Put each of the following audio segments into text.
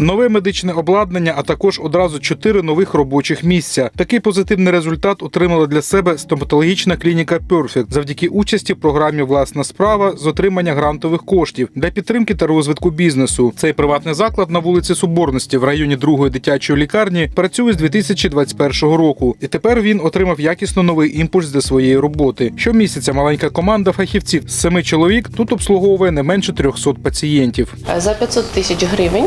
Нове медичне обладнання, а також одразу чотири нових робочих місця. Такий позитивний результат отримала для себе стоматологічна клініка Perfect завдяки участі в програмі Власна справа з отримання грантових коштів для підтримки та розвитку бізнесу. Цей приватний заклад на вулиці Соборності в районі другої дитячої лікарні працює з 2021 року, і тепер він отримав якісно новий імпульс для своєї роботи. Щомісяця маленька команда фахівців з семи чоловік тут обслуговує не менше 300 пацієнтів. За 500 тисяч гривень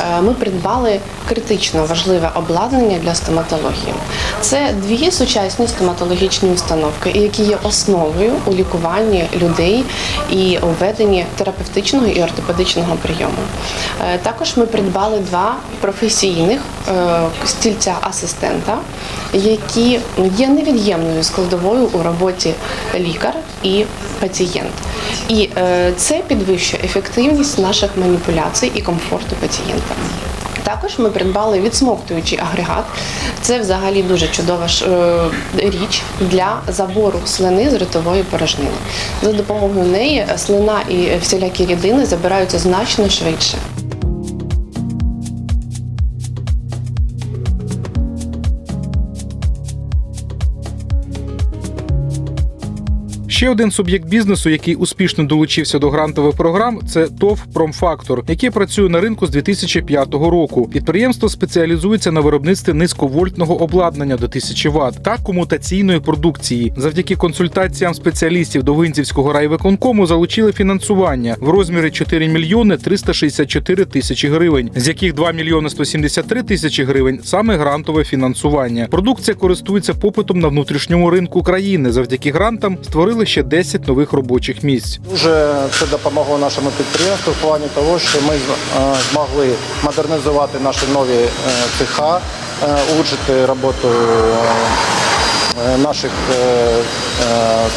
е, ми придбали критично важливе обладнання для стоматології. Це дві сучасні стоматологічні установки, які є основою у лікуванні людей і у веденні терапевтичного і ортопедичного прийому. Е, Також ми придбали два професійних е, стільця асистента, які є невід'ємною складовою у роботі лікар і пацієнт. І е, це підвищує ефективність наших маніпуляцій і комфорту пацієнта. Також ми придбали відсмоктуючий агрегат. Це взагалі дуже чудова е, річ для забору слини з ротової порожнини. За допомогою неї слина і всілякі рідини забираються значно швидше. Ще один суб'єкт бізнесу, який успішно долучився до грантових програм, це ТОВ Промфактор, який працює на ринку з 2005 року. Підприємство спеціалізується на виробництві низьковольтного обладнання до 1000 Вт та комутаційної продукції. Завдяки консультаціям спеціалістів до Винзівського райвиконкому залучили фінансування в розмірі 4 мільйони 364 тисячі гривень, з яких 2 мільйони 173 тисячі гривень саме грантове фінансування. Продукція користується попитом на внутрішньому ринку країни. Завдяки грантам створили ще 10 нових робочих місць. Дуже це допомогло нашому підприємству в плані того, що ми е, змогли модернізувати наші нові е, цеха, е, улучшити роботу наших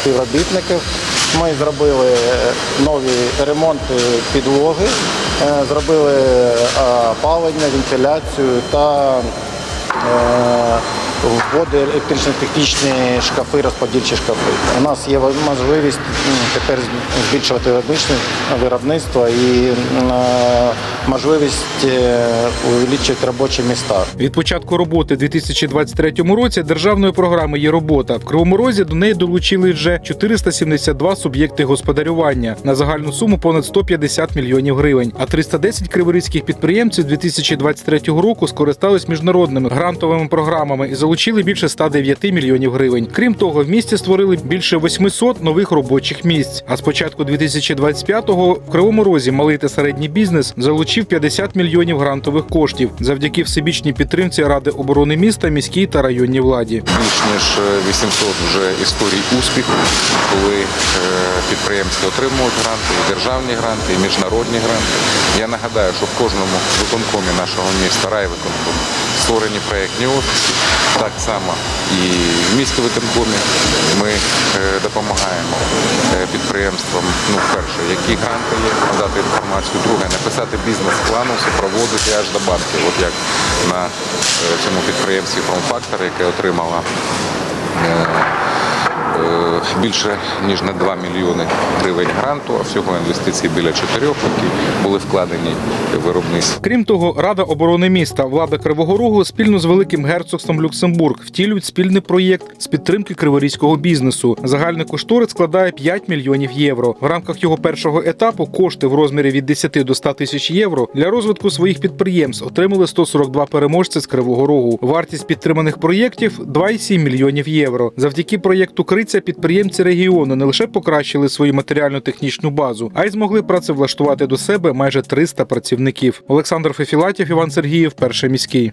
співробітників. Ми зробили нові ремонти підлоги, зробили опалення, вентиляцію та вводи електрично-технічні шкафи, розподільчі шкафи. У нас є можливість тепер збільшувати виробництво і е, можливість е, увеличити робочі міста. Від початку роботи в 2023 році державної програми є робота. В Кривому Розі до неї долучили вже 472 суб'єкти господарювання на загальну суму понад 150 мільйонів гривень. А 310 криворізьких підприємців 2023 року скористались міжнародними грантовими програмами і залучили більше 109 мільйонів гривень. Крім того, в місті створили більше 800 нових робочих місць. А з початку 2025-го в Кривому Розі малий та середній бізнес залучив 50 мільйонів грантових коштів завдяки всебічній підтримці Ради оборони міста, міській та районній владі. більш ніж 800 вже історій успіху, коли е, підприємці отримують гранти, і державні гранти, і міжнародні гранти. Я нагадаю, що в кожному виконкомі нашого міста райвиконкому створені проєктні офіси. Так само і в місті Витинкомі ми е, допомагаємо е, підприємствам, ну, перше, які гранти є, надати інформацію, друге, написати бізнес-план, супроводити аж до банків, от як на е, цьому підприємстві Промфактор, яке отримало е, більше ніж на 2 мільйони гривень гранту, а всього інвестицій біля 4, які були вкладені в виробництво. Крім того, Рада оборони міста, влада Кривого Рогу спільно з великим герцогством Люксембург втілюють спільний проєкт з підтримки криворізького бізнесу. Загальний кошторис складає 5 мільйонів євро. В рамках його першого етапу кошти в розмірі від 10 до 100 тисяч євро для розвитку своїх підприємств отримали 142 переможці з Кривого Рогу. Вартість підтриманих проєктів 2,7 мільйонів євро. Завдяки проєкту Криця підприємці регіону не лише покращили свою матеріально-технічну базу, а й змогли працевлаштувати до себе майже 300 працівників. Олександр Фефілатів, Іван Сергіїв, перший міський.